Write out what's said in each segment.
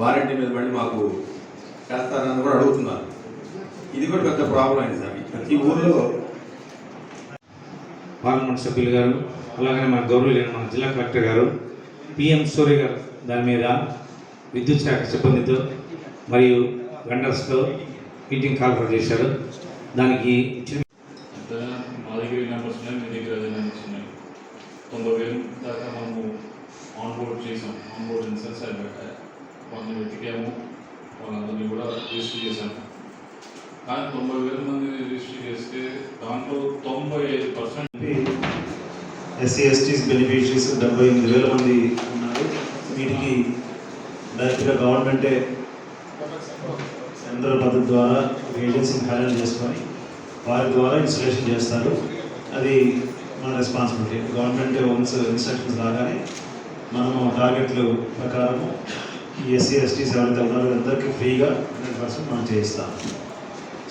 Warranty మీద మళ్ళీ మాకు చేస్తారని కూడా అడుగుతున్నారు. ఇది కూడా పెద్ద ప్రాబ్లం అయింది సార్. ప్రతి ఊర్లో పార్లమెంట్ సభ్యులు గారు అలాగనే మన గౌరవులైన మన జిల్లా కలెక్టర్ గారు పిఎం సూర్య గారు దాని మీద విద్యుత్ శాఖ సిబ్బందితో మరియు వెండర్స్తో మీటింగ్ కాల్ఫర్ చేశారు. దానికి ఇచ్చిన మా దగ్గర నెంబర్స్ ఉన్నాయి మీ దగ్గర అదే నెంబర్స్ ఉన్నాయి తొంభై వేలు దాకా మనము ఆన్ బోర్డ్ చేసాం ఆన్ బోర్డ్ ఇన్సెన్స్ వాళ్ళని వెతికాము. వాళ్ళందరినీ కూడా రిజిస్టర్ చేశాము. కానీ తొంభై వేల మంది రిజిస్టర్ చేస్తే దాంట్లో తొంభై ఐదు పర్సెంట్ ఎస్సీ ఎస్టీస్ బెనిఫిషరీస్ డెబ్బై ఎనిమిది వేల మంది ఉన్నారు. వీటికి డైరెక్ట్గా గవర్నమెంటే సెంట్రల్ పద్ధతి ద్వారా ఏజెన్సీని హ్యాండిల్ చేసుకొని వారి ద్వారా ఇన్స్టలేషన్ చేస్తారు. అది మన రెస్పాన్సిబిలిటీ. గవర్నమెంట్ ఓన్స్ ఇన్స్ట్రక్షన్స్ రాగానే మనము టార్గెట్లు ప్రకారము ఎస్సీ ఎస్టీస్ ఎవరైతే ఉన్నారో అందరికీ ఫ్రీగా హండ్రెడ్ పర్సెంట్ మనం చేయిస్తాం.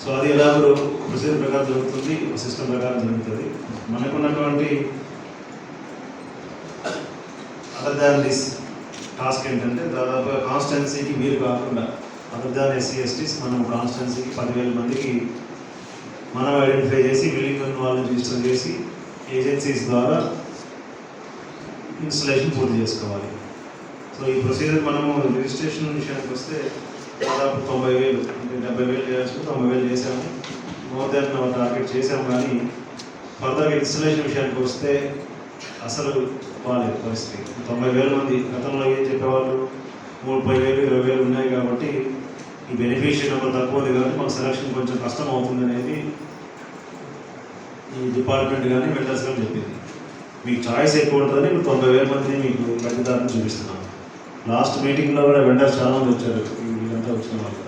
సో అది ఎలాగో ప్రొసీజర్ ప్రకారం జరుగుతుంది సిస్టమ్ ప్రకారం జరుగుతుంది. మనకున్నటువంటి అదర్ దాన్ దిస్ టాస్క్ ఏంటంటే దాదాపుగా కాన్స్టెన్సీకి మీరు కాకుండా అదర్ దాన్ ఎస్సీ ఎస్టీస్ మనం కాన్స్టెన్సీకి పదివేల మందికి మనం ఐడెంటిఫై చేసి బిల్డింగ్ ఉన్న వాళ్ళని రిజిస్టర్ చేసి ఏజెన్సీస్ ద్వారా ఇన్స్టలేషన్ పూర్తి చేసుకోవాలి. సో ఈ ప్రొసీజర్ మనము రిజిస్ట్రేషన్ విషయానికి వస్తే దాదాపు తొంభై వేలు అంటే డెబ్బై వేలు చేయాల్సి తొంభై వేలు చేశాము మోర్ దెన్ టార్గెట్ చేశాము కానీ ఫర్దర్ ఇన్స్టలేషన్ విషయానికి వస్తే అసలు బాగాలేదు పరిస్థితి. తొంభై వేల మంది గతంలో ఏం చెప్పేవాళ్ళు? ముప్పై వేలు ఇరవై వేలు ఉన్నాయి కాబట్టి ఈ బెనిఫిషియర్ నెంబర్ తక్కువ ఉంది కాబట్టి మాకు సెలక్షన్ కొంచెం కష్టం అవుతుంది అనేది ఈ డిపార్ట్మెంట్ కానీ వెండర్స్ కానీ చెప్పింది. మీకు చాయిస్ ఎక్కువ ఉంటుందని తొంభై వేల మంది మీకు పెద్దదారిని చూపిస్తున్నాం. లాస్ట్ మీటింగ్లో కూడా వెండర్స్ చాలా మంది వచ్చారు వీళ్ళంతా వచ్చిన వాళ్ళు.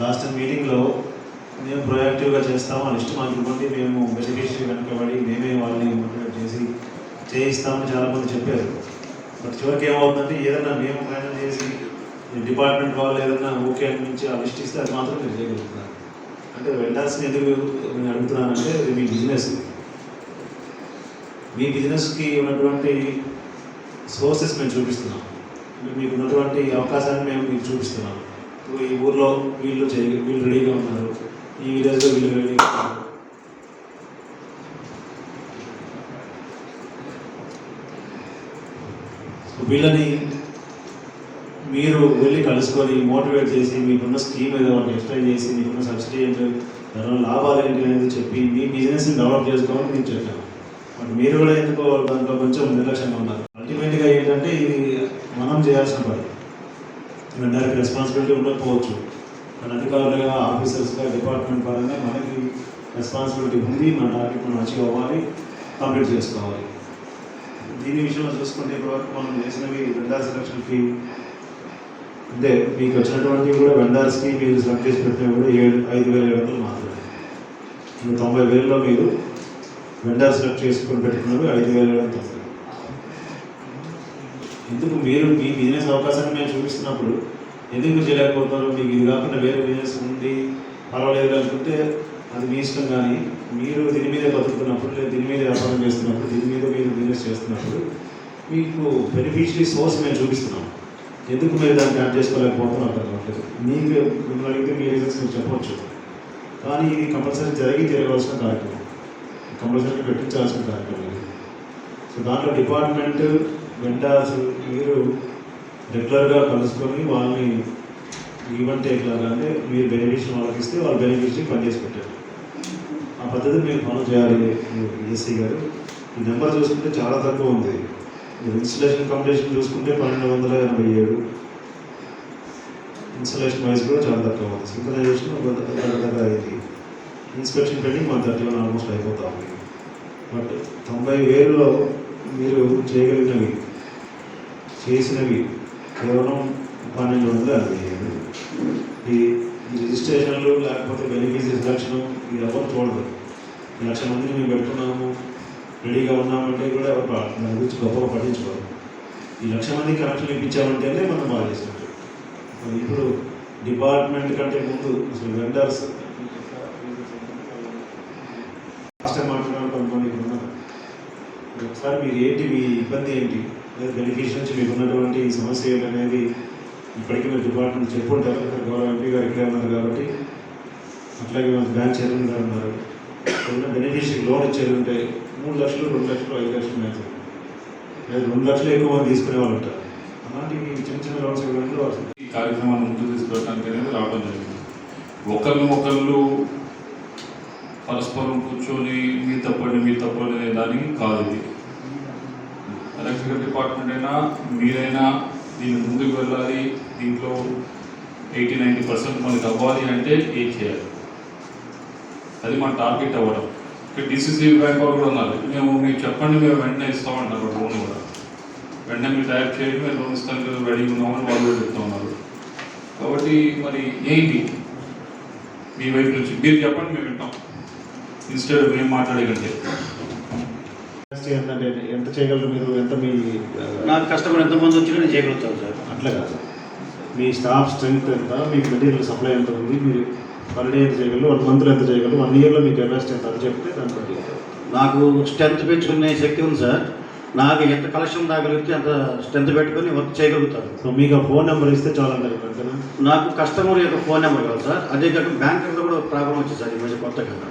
లాస్ట్ మీటింగ్లో మేము ప్రొయాక్టివ్గా చేస్తాము? ఆ లిస్ట్ మాకు ఇవ్వండి మేము బెనిఫిషియరీ వెనకబడి మేమే వాళ్ళని మోటివేట్ చేసి చేయిస్తామని చాలామంది చెప్పారు. బట్ చివరికి ఏమవుతుందంటే ఏదైనా మేము ప్రయాణం చేసి డిపార్ట్మెంట్ వాళ్ళు ఏదైనా ఓకే అనిపించి ఆ లిస్ట్ ఇస్తే అది మాత్రం మీరు చేయగలుగుతున్నారు అంటే వెండర్స్ని ఎందుకు నేను అడుగుతున్నానంటే ఇది మీ బిజినెస్ మీ బిజినెస్కి ఉన్నటువంటి సోర్సెస్ మేము చూపిస్తున్నాం. మీకు ఉన్నటువంటి అవకాశాన్ని మేము మీకు చూపిస్తున్నాం. ఈ ఊర్లో వీళ్ళు చేయ వీళ్ళు రెడీగా ఉన్నారు. ఈ విలేజ్లో వీళ్ళు రెడీగా ఉన్నారు. వీళ్ళని మీరు వెళ్ళి కలుసుకొని మోటివేట్ చేసి మీకున్న స్కీమ్ ఏదో ఒకటి ఎక్స్ప్లెయిన్ చేసి మీకున్న సబ్సిడీ ఏంటో దానివల్ల లాభాలు ఏంటి అనేది చెప్పి మీ బిజినెస్ని డెవలప్ చేసుకోవాలని నేను చెప్పాను. బట్ మీరు కూడా ఎందుకో దాంట్లో కొంచెం నిర్లక్ష్యంగా ఉన్నారు అల్టిమేట్గా ఏంటంటే ఇది మనం చేయాల్సిన పని దానికి రెస్పాన్సిబిలిటీ ఉండకపోవచ్చు. మన అధికారులుగా ఆఫీసర్స్గా డిపార్ట్మెంట్ పరంగా మనకి రెస్పాన్సిబిలిటీ ఉంది. మన టార్గెట్ మనం అచీవ్ అవ్వాలి. కంప్లీట్ చేసుకోవాలి. దీని విషయంలో చూసుకుంటే ఇప్పటివరకు మనం చేసినవి వెండర్ సెలక్షన్కి అంటే మీకు వచ్చినటువంటి కూడా వెండార్స్కి మీరు సెలెక్ట్ చేసి పెట్టినవి కూడా ఏడు ఐదు వేల ఏడు వందలు మాత్రమే. తొంభై వేలలో మీరు వెండార్ సెలెక్ట్ చేసుకుని పెట్టుకున్నవి ఐదు వేల ఏడు వందలు. ఎందుకు మీరు మీ బిజినెస్ అవకాశాన్ని మేము చూపిస్తున్నప్పుడు ఎందుకు చేయలేకపోతున్నారు? మీకు ఇది కాకుండా వేరే బిజినెస్ ఉంది పర్వాలేదు అనుకుంటే అది మీ ఇష్టం కానీ మీరు దీని మీద బతుకుతున్నప్పుడు లేదా దీని మీద వ్యాపారం చేస్తున్నప్పుడు దీని మీద మీరు బిజినెస్ చేస్తున్నప్పుడు మీకు బెనిఫిషియరీ సోర్స్ మేము చూపిస్తున్నాం. ఎందుకు మీరు దాన్ని యాడ్ చేసుకోలేకపోతున్నాం అర్థం కావట్లేదు. మీకు మిమ్మల్ని అడిగితే మీ రీజన్స్ మీరు చెప్పవచ్చు. కానీ ఇది కంపల్సరీ జరిగి తిరగవలసిన కార్యక్రమం. కంపల్సరీ పెట్టించాల్సిన కార్యక్రమం. సో దాంట్లో డిపార్ట్మెంట్ వెండర్స్ మీరు రెగ్యులర్గా కలుసుకొని వాళ్ళని ఈవెంట్ టేక్ లాగా మీరు బెనిఫిషియల్ వాళ్ళకి ఇస్తే వాళ్ళు బెనిఫిషియల్ పనిచేసి పెట్టారు. ఆ పద్ధతి మీరు ఫాలో చేయాలి ఏసీ గారు. ఈ నెంబర్ చూసుకుంటే చాలా తక్కువ ఉంది. ఇన్స్టలేషన్ కంప్లీషన్ చూసుకుంటే పన్నెండు వందల ఎనభై ఏడు. ఇన్స్టలేషన్ వైజ్ కూడా చాలా తక్కువ ఉంది. సింకలైజేషన్ ఒక దగ్గర అయింది. ఇన్స్పెక్షన్ పెండింగ్ మన థర్టీ వన్ ఆల్మోస్ట్ అయిపోతా ఉంది. బట్ తొంభై వేలలో మీరు చేయగలిగినవి చేసినవి కేవలం పన్నెండు వందల అరవై ఏడు ఈ రిజిస్ట్రేషన్లు లేకపోతే బెనిఫిట్స్ రిజక్షన్ ఇది ఎవరు చూడదు. ఈ లక్ష మందిని మేము పెట్టుకున్నాము రెడీగా ఉన్నామంటే కూడా ఎవరు దాని గురించి గొప్పగా పట్టించుకోరు. ఈ లక్ష మంది కనెక్షన్ ఇప్పించామంటేనే మనం బాగా చేసినట్టు మరి ఇప్పుడు డిపార్ట్మెంట్ కంటే ముందు అసలు వెండర్స్ ఫస్ట్ టైం కొంతమంది ఇక్కడ ఉన్నారు. ఒకసారి మీరు ఏంటి మీ ఇబ్బంది ఏంటి? లేదా బెనిఫిషియల్ నుంచి మీకు ఉన్నటువంటి సమస్య అనేది ఇప్పటికీ మీరు డిపార్ట్మెంట్ చెప్పుంటారు ఇక్కడ గౌరవ ఎంపీ గారు ఇక్కడే ఉన్నారు కాబట్టి అట్లాగే మన బ్యాంక్ చైర్మన్ గారు ఉన్నారు. ఉన్న బెనిఫిషియరీ లోన్ ఇచ్చేది ఉంటే మూడు లక్షలు రెండు లక్షలు ఐదు లక్షలు మ్యాచ్ లేదు రెండు లక్షలు ఎక్కువ మంది తీసుకునే వాళ్ళు ఉంటారు. అలాంటి చిన్న చిన్న లోన్స్ ఇవ్వడంలో ఈ కార్యక్రమాన్ని ముందు తీసుకెళ్ళడానికి అనేది రావడం జరిగింది. ఒకళ్ళు ఒకళ్ళు పరస్పరం కూర్చొని మీ తప్పండి మీ తప్పండి అనే దానికి కాదు ఇది. ఎలక్ట్రికల్ డిపార్ట్మెంట్ అయినా మీరైనా దీన్ని ముందుకు వెళ్ళాలి దీంట్లో ఎయిటీ నైంటీ పర్సెంట్ మనకి అవ్వాలి అంటే ఏం చేయాలి? అది మన టార్గెట్ అవ్వడం. ఇక్కడ డిసిసి బ్యాంక్ వాళ్ళు కూడా ఉన్నారు. మేము మీరు చెప్పండి మేము వెంటనే ఇస్తామంటారు లోన్ కూడా. వెంటనే మీరు టైప్ చేయండి మేము లోన్ ఇస్తానికి రెడీ ఉన్నామని వాళ్ళు కూడా చెప్తా ఉన్నారు. కాబట్టి మరి ఏంటి? మీ వైపు నుంచి మీరు చెప్పండి మేము వింటాం. ఇన్స్టెడ్ మేము మాట్లాడేకంటే ఎంత చేయగలరు మీరు? ఎంత మీ నాకు కస్టమర్ ఎంతమంది వచ్చినా నేను చేయగలుగుతాను సార్. అట్లా కాదు. మీ స్టాఫ్ స్ట్రెంగ్త్ ఎంత మీకు మెటీరియల్ సప్లై ఎంత ఉంది మీరు పర్ డే ఎంత చేయగలరు వన్ మంత్లో ఎంత చేయగలరు వన్ ఇయర్లో మీకు కెపాసిటీ ఎంత అని చెప్తే దాన్ని బట్టి. నాకు స్ట్రెంత్ పెంచుకునే శక్తి ఉంది సార్. నాకు ఎంత కలెక్షన్ రాగలిగితే అంత స్ట్రెంత్ పెట్టుకొని వర్క్ చేయగలుగుతాను. సో మీకు ఆ ఫోన్ నెంబర్ ఇస్తే చాలా అంటారు నాకు కస్టమర్ యొక్క ఫోన్ నెంబర్ కావాలి సార్. అదే కాక బ్యాంకులో కూడా ఒక ప్రాబ్లం వచ్చింది సార్ ఈ మధ్య కొత్తగా.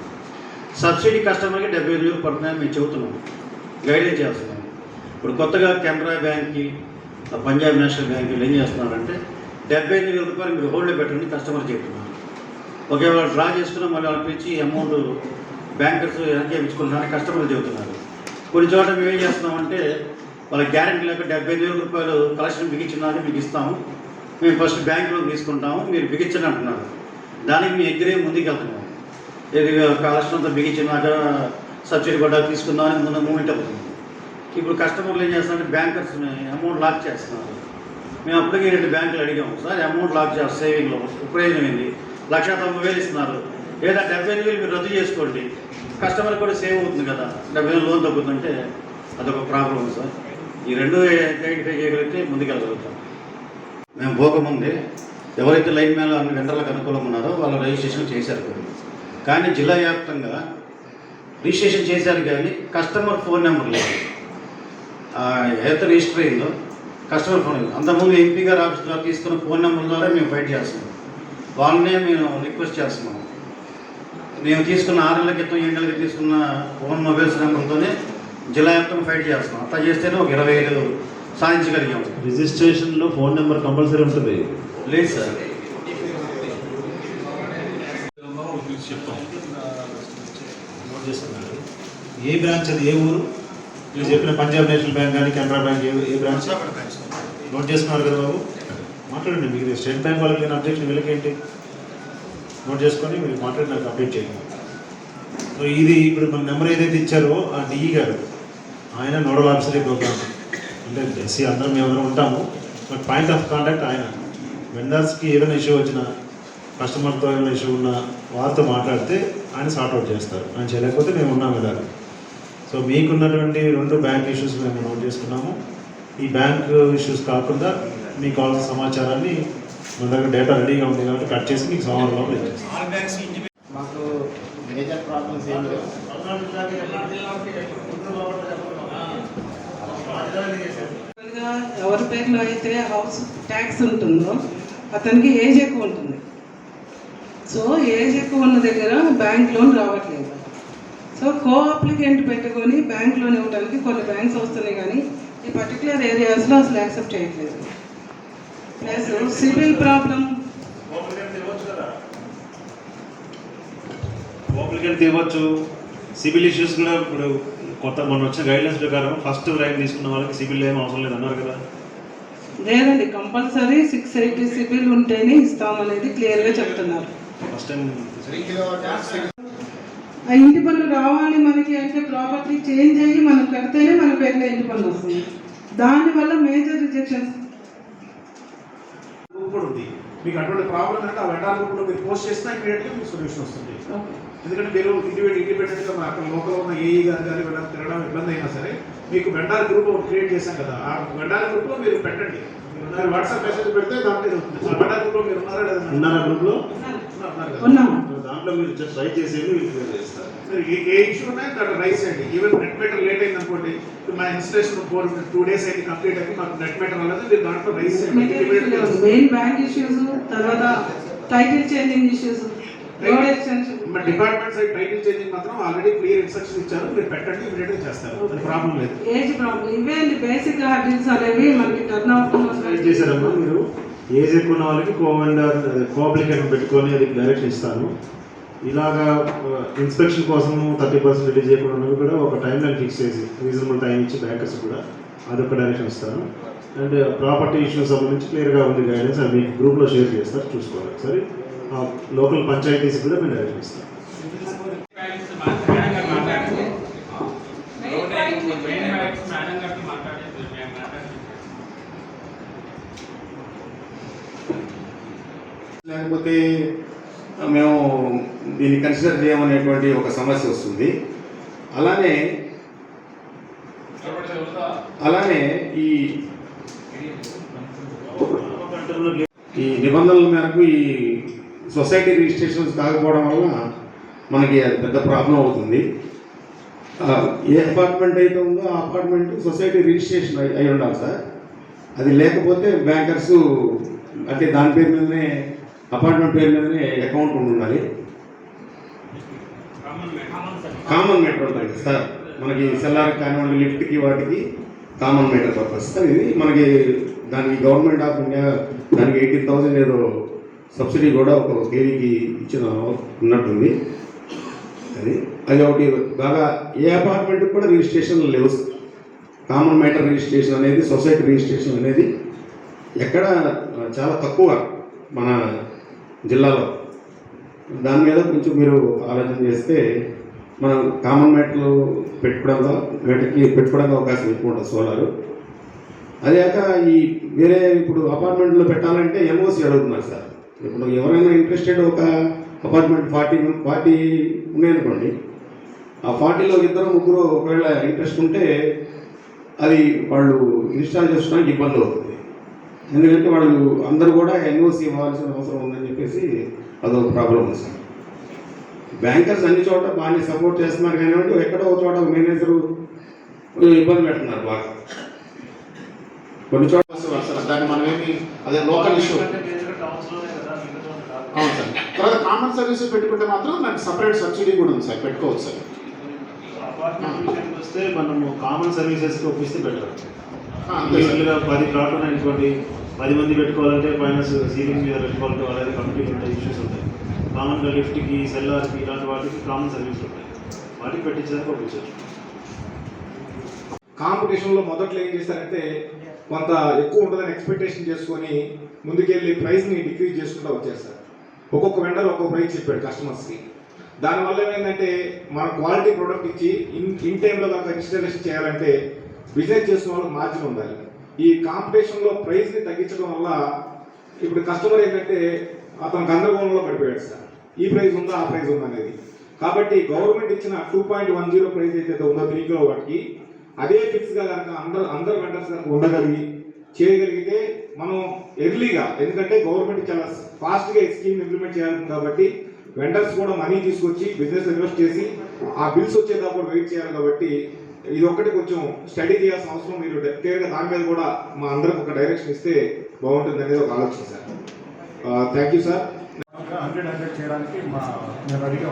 సబ్సిడీ కస్టమర్కి డెబ్బై ఐదు వేలు పడుతున్నాయని మేము చెబుతున్నాం. గైడెన్స్ చేస్తున్నాం. ఇప్పుడు కొత్తగా కెనరా బ్యాంక్కి పంజాబ్ నేషనల్ బ్యాంక్ ఏం చేస్తున్నారంటే డెబ్బై ఎనిమిది వేల రూపాయలు మీరు హోల్డ్లో పెట్టండి కస్టమర్ చెప్తున్నారు. ఒకవేళ డ్రా చేసుకున్న మళ్ళీ వాళ్ళకి ఇచ్చి అమౌంట్ బ్యాంకర్స్ వెనక్కి ఇచ్చుకుంటున్నారని కస్టమర్లు చెబుతున్నారు. కొన్ని చోట్ల మేము ఏం చేస్తున్నామంటే వాళ్ళ గ్యారెంటీ లేక డెబ్బై ఎనిమిది వేల రూపాయలు కలెక్షన్ బిగించినారని మీకు ఇస్తాము. మేము ఫస్ట్ బ్యాంకులో తీసుకుంటాము మీరు బిగించండి అంటున్నారు. దానికి మీ ఎగ్రే ముందుకు వెళ్తున్నాము ఇది కలెక్షన్ అంతా బిగించినాక సబ్సిడీ పడ్డా తీసుకుందామని ముందు మూమెంట్ అవుతుంది. ఇప్పుడు కస్టమర్లు ఏం చేస్తున్నారంటే బ్యాంకర్స్ని అమౌంట్ లాక్ చేస్తున్నారు. మేము అప్పటికే రెండు బ్యాంకులు అడిగాము సార్ అమౌంట్ లాక్ చేస్తారు సేవింగ్లో ప్రయోజనం ఏంది? లక్ష తొంభై వేలు ఇస్తున్నారు. లేదా డెబ్బై ఐదు వేలు మీరు రద్దు చేసుకోండి. కస్టమర్ కూడా సేవ్ అవుతుంది కదా. డెబ్బై వేలు లోన్ తగ్గుతుంటే అదొక ప్రాబ్లం ఉంది సార్. ఈ రెండు ఐడెంటిఫై చేయగలిగితే ముందుకెళ్ళగలుగుతాం. మేము పోకముందే ఎవరైతే లైన్ మ్యాన్ అన్ని వెండర్లకు అనుకూలంగా ఉన్నారో వాళ్ళు రిజిస్ట్రేషన్ చేశారు. కానీ జిల్లా వ్యాప్తంగా రిజిస్ట్రేషన్ చేశారు కానీ కస్టమర్ ఫోన్ నెంబర్ లేదు. ఆ, ఏదైతే రిజిస్టర్ అయిందో కస్టమర్ ఫోన్ అంతకుముందు ఎంపీ గారు ఆఫీస్ ద్వారా తీసుకున్న ఫోన్ నెంబర్ ద్వారా మేము ఫైట్ చేస్తున్నాం వాళ్ళనే మేము రిక్వెస్ట్ చేస్తున్నాం. మేము తీసుకున్న ఆరు నెలల క్రితం ఏడు నెలల తీసుకున్న ఫోన్ మొబైల్స్ నెంబర్తోనే జిల్లా వ్యాప్తంగా ఫైట్ చేస్తున్నాం. అట్లా చేస్తేనే ఒక ఇరవై ఐదు సాధించగలిగాం. రిజిస్ట్రేషన్లో ఫోన్ నెంబర్ కంపల్సరీ ఉంటుంది. లేదు సార్. చెప్తాం నోట్ చేసుకున్నారు ఏ బ్రాంచ్ అది? ఏ ఊరు? మీరు చెప్పిన పంజాబ్ నేషనల్ బ్యాంక్ కానీ కెనరా బ్యాంక్ ఏ ఏ బ్రాంచ్? నోట్ చేసుకున్నారు కదా బాబు? మాట్లాడండి మీకు స్టేట్ బ్యాంక్ వాళ్ళకి లేని అబ్జెక్షన్ వీళ్ళకేంటి నోట్ చేసుకొని మీరు మాట్లాడి నాకు అప్డేట్ చేయండి. సో ఇది ఇప్పుడు మన నెంబర్ ఏదైతే ఇచ్చారో ఆ డిఈ గారు ఆయన నోడల్ ఆఫీసర్ ప్రోగ్రామ్ అంటే ఎస్సీ అందరం మేము అందరం ఉంటాము బట్ పాయింట్ ఆఫ్ కాంటాక్ట్ ఆయన. వెండర్స్కి ఏదైనా ఇష్యూ వచ్చినా కస్టమర్తో ఏమైనా ఇష్యూ ఉన్నా వారితో మాట్లాడితే ఆయన సార్ట్అవుట్ చేస్తారు. ఆయన చేయలేకపోతే మేము ఉన్నాం కదా. సో మీకున్నటువంటి రెండు బ్యాంక్ ఇష్యూస్ మేము నోట్ చేసుకున్నాము. ఈ బ్యాంక్ ఇష్యూస్ కాకుండా మీకు కావాల్సిన సమాచారాన్ని మన దగ్గర డేటా రెడీగా ఉంది కాబట్టి కట్ చేసి మీకు సోమవారం మాకు మేజర్ ప్రాబ్లమ్స్ ఏం లేవు. గా ఎవరి పేరులో అయితే హౌస్ ట్యాక్స్ ఉంటుందో అతనికి ఏజ్ ఎక్కువ ఉంటుంది సో ఏజ్ ఎక్కువ ఉన్న దగ్గర బ్యాంక్ లోన్ రావట్లేదు. సో కో అప్లికెంట్ పెట్టుకొని బ్యాంక్ లోన్ ఇవ్వడానికి కొన్ని బ్యాంక్స్ వస్తున్నాయి కానీ ఈ పర్టికులర్ ఏరియాస్లో అసలు యాక్సెప్ట్ చేయట్లేదు. ప్లస్ సివిల్ ప్రాబ్లం అప్లికెంట్ ఇవ్వచ్చు సిబిల్ ఇష్యూస్ కూడా ఇప్పుడు కొత్త మొన్న వచ్చిన గైడ్లైన్స్ ప్రకారం ఫస్ట్ ర్యాంక్ తీసుకున్న వాళ్ళకి సిబిల్ ఏం అవసరం లేదు అన్నారు కదా. లేదండి కంపల్సరీ సిక్స్ ఎయిటీ సివిల్ ఉంటేనే ఇస్తామనేది క్లియర్గా చెప్తున్నారు. ఫస్ట్ టైం ఆ ఇంటి పన్ను రావాలి మనకి అంటే ప్రాపర్టీ చేంజ్ అయ్యి మనం కడితేనే మన పేరులో ఇంటి పన్ను వస్తుంది. దానివల్ల మేజర్ రిజెక్షన్స్. గ్రూప్ కూడా ఉంది. మీకు అటువంటి ప్రాబ్లం అంటే ఆ వెండార్ గ్రూప్లో మీరు పోస్ట్ చేసినా ఇమీడియట్గా మీకు సొల్యూషన్ వస్తుంది. ఎందుకంటే మీరు ఇండివిజువల్ ఇండిపెండెంట్గా మన అక్కడ లోకల్ ఉన్న ఏఈ గారు కానీ వెళ్ళడం తిరగడం ఇబ్బంది అయినా సరే మీకు వెండార్ గ్రూప్ ఒకటి క్రియేట్ చేశాం కదా ఆ వెండార్ గ్రూప్లో మీరు పెట్టండి. మీరు వాట్సాప్ మెసేజ్ పెడితే దాంట్లో అవుతుంది ఆ వెండార్ గ్రూప్లో మీరు ఉన్నారా లేదా? ఉన్నారా గ్రూప్లో? దాంట్లో దాంట్లో మీరు జస్ట్ ట్రై చేసేది ఏ ఇష్యూ ఉన్నాయి దాంట్లో రైస్ చేయండి ఈవెన్ నెట్ మీటర్ లేట్ అయింది అనుకోండి మా ఇన్స్టలేషన్ ఫోర్ టూ డేస్ అయింది కంప్లీట్ అయింది మాకు నెట్ మీటర్ అనేది మీరు దాంట్లో రైస్ చేయండి మెయిన్ బ్యాంక్ ఇష్యూస్ తర్వాత టైటిల్ చేంజింగ్ ఇష్యూస్ మా డిపార్ట్మెంట్ సైడ్ టైటిల్ చేంజింగ్ మాత్రం ఆల్రెడీ క్లియర్ ఇన్స్ట్రక్షన్ ఇచ్చారు. మీరు పెట్టండి ఇమీడియట్గా చేస్తారు. అది ప్రాబ్లం లేదు. ఏజ్ ప్రాబ్లం ఇవే బేసిక్ హ్యాబిట్స్ అనేవి మనకి టర్న్ ఏం చేశారమ్మా మీరు? ఏజ్ ఎక్కువ ఉన్న వాళ్ళకి కోవెండర్ కోఅప్లికెంట్ పెట్టుకొని అది డైరెక్షన్ ఇస్తాను. ఇలాగా ఇన్స్పెక్షన్ కోసం థర్టీ పర్సెంట్ రిలీజ్ చేయకుండా ఉన్నవి కూడా ఒక టైం లైన్ ఫిక్స్ చేసి రీజనబుల్ టైం ఇచ్చి బ్యాంకర్స్ కూడా అదొక డైరెక్షన్ ఇస్తాను. అండ్ ప్రాపర్టీ ఇష్యూస్ సంబంధించి క్లియర్గా ఉంది గైడెన్స్ అది మీకు గ్రూప్లో షేర్ చేస్తారు చూసుకోవాలి. సరే? లోకల్ పంచాయతీస్ కూడా మేము డైరెక్షన్ ఇస్తాం. లేకపోతే మేము దీన్ని కన్సిడర్ చేయమనేటువంటి ఒక సమస్య వస్తుంది. అలానే అలానే ఈ ఈ నిబంధనల మేరకు ఈ సొసైటీ రిజిస్ట్రేషన్స్ కాకపోవడం వల్ల మనకి అది పెద్ద ప్రాబ్లం అవుతుంది. ఏ అపార్ట్మెంట్ అయితే ఉందో ఆ అపార్ట్మెంట్ సొసైటీ రిజిస్ట్రేషన్ అయి ఉండాలి సార్. అది లేకపోతే బ్యాంకర్స్ అంటే దాని పేరు మీదనే అపార్ట్మెంట్ పేరు మీదనే అకౌంట్ ఉండి ఉండాలి. కామన్ మీటర్ ఉంటుంది సార్. మనకి సెల్లార్ కానివ్వండి లిఫ్ట్కి వాటికి కామన్ మీటర్ పర్పస్. సార్ ఇది మనకి దానికి గవర్నమెంట్ ఆఫ్ ఇండియా దానికి ఎయిటీన్ థౌసండ్ ఏదో సబ్సిడీ కూడా ఒక కేవీకి ఇచ్చిన ఉన్నట్టుంది. అది అది ఒకటి బాగా ఏ అపార్ట్మెంట్ కూడా రిజిస్ట్రేషన్ లేవు. కామన్ మ్యాటర్ రిజిస్ట్రేషన్ అనేది సొసైటీ రిజిస్ట్రేషన్ అనేది ఎక్కడ చాలా తక్కువ మన జిల్లాలో. దాని మీద కొంచెం మీరు ఆలోచన చేస్తే మనం కామన్ మెట్లు పెట్టుకోవడంలో వీటికి పెట్టుకోవడానికి అవకాశం ఎక్కువ ఉంటుంది సోలారు. అదే కాక ఈ వేరే ఇప్పుడు అపార్ట్మెంట్లో పెట్టాలంటే ఎన్ఓసి అడుగుతున్నారు సార్. ఇప్పుడు ఎవరైనా ఇంట్రెస్టెడ్ ఒక అపార్ట్మెంట్ ఫార్టీ ఫార్టీ ఉన్నాయనుకోండి ఆ ఫార్టీలో ఇద్దరు ముగ్గురు ఒకవేళ ఇంట్రెస్ట్ ఉంటే అది వాళ్ళు ఇన్స్టాల్ చేసుకోవడానికి ఇబ్బంది అవుతుంది. ఎందుకంటే వాళ్ళు అందరూ కూడా ఎన్ఓసి ఇవ్వాల్సిన అవసరం ఉందని చెప్పేసి అదొక ప్రాబ్లం ఉంది సార్. బ్యాంకర్స్ అన్ని చోట బాగానే సపోర్ట్ చేస్తున్నారు కానివ్వండి ఎక్కడో ఒక చోట మేనేజరు ఇబ్బంది పెడుతున్నారు బాగా. కొన్ని చోట్ల సార్ దాన్ని మనం ఏమి అదే లోకల్ ఇష్యూ అవును సార్. తర్వాత కామన్ సర్వీసెస్ పెట్టుకుంటే మాత్రం దానికి సపరేట్ సబ్సిడీ కూడా ఉంది సార్ పెట్టుకోవచ్చు సార్. వస్తే మనము కామన్ సర్వీసెస్కి ఒప్పిస్తే బెటర్. పది ప్లాట్లు ఉన్నాయనుకోండి పది మంది పెట్టుకోవాలంటే పైన సీలింగ్ మీద పెట్టుకోవాలంటే అలాగే కమిటీలు ఉంటాయి. ఇష్యూస్ ఉంటాయి కామన్గా లిఫ్ట్కి సెల్లార్కి ఇలాంటి వాటికి కామన్ సర్వీస్ ఉంటాయి. వాటికి పెట్టించడానికి పంపించవచ్చు కాంపిటీషన్లో మొదట్లో ఏం చేశారంటే కొంత ఎక్కువ ఉంటుందని ఎక్స్పెక్టేషన్ చేసుకొని ముందుకెళ్ళి ప్రైస్ని డిక్రీజ్ చేసుకుంటూ వచ్చేస్తారు. ఒక్కొక్క వెండర్ ఒక్కొక్క ప్రైస్ చెప్పాడు కస్టమర్స్కి దానివల్ల ఏమైందంటే మన క్వాలిటీ ప్రోడక్ట్ ఇచ్చి ఇన్ ఇన్ టైంలో కనుక ఇన్స్టాలేషన్ చేయాలంటే బిజినెస్ చేసిన వాళ్ళకి మార్జిన్ ఉండాలి. ఈ కాంపిటీషన్లో ప్రైస్ని తగ్గించడం వల్ల ఇప్పుడు కస్టమర్ ఏంటంటే అతను గందరగోళంలో పడిపోయాడు సార్. ఈ ప్రైస్ ఉందా ఆ ప్రైస్ ఉందా అనేది. కాబట్టి గవర్నమెంట్ ఇచ్చిన two point one zero price ఏదైతే ఉందో త్రీ కిలో వాటికి అదే ఫిక్స్గా కనుక అందరు అందరు వెంటర్స్ కనుక ఉండగలిగి చేయగలిగితే మనం ఎర్లీగా ఎందుకంటే గవర్నమెంట్ చాలా ఫాస్ట్గా ఈ స్కీమ్ ఇంప్లిమెంట్ చేయాలి కాబట్టి వెండర్స్ కూడా మనీ తీసుకొచ్చి బిజినెస్ ఇన్వెస్ట్ చేసి ఆ బిల్స్ వచ్చేదాకా వెయిట్ చేయాలి కాబట్టి ఇది ఒక్కటి కొంచెం స్టడీ చేయాల్సిన అవసరం. మీరు క్లియర్గా దాని మీద కూడా మా అందరికి ఒక డైరెక్షన్ ఇస్తే బాగుంటుంది అనేది ఒక ఆలోచన sir thank you sir hundred hundred చేయడానికి మా నేను రెడీగా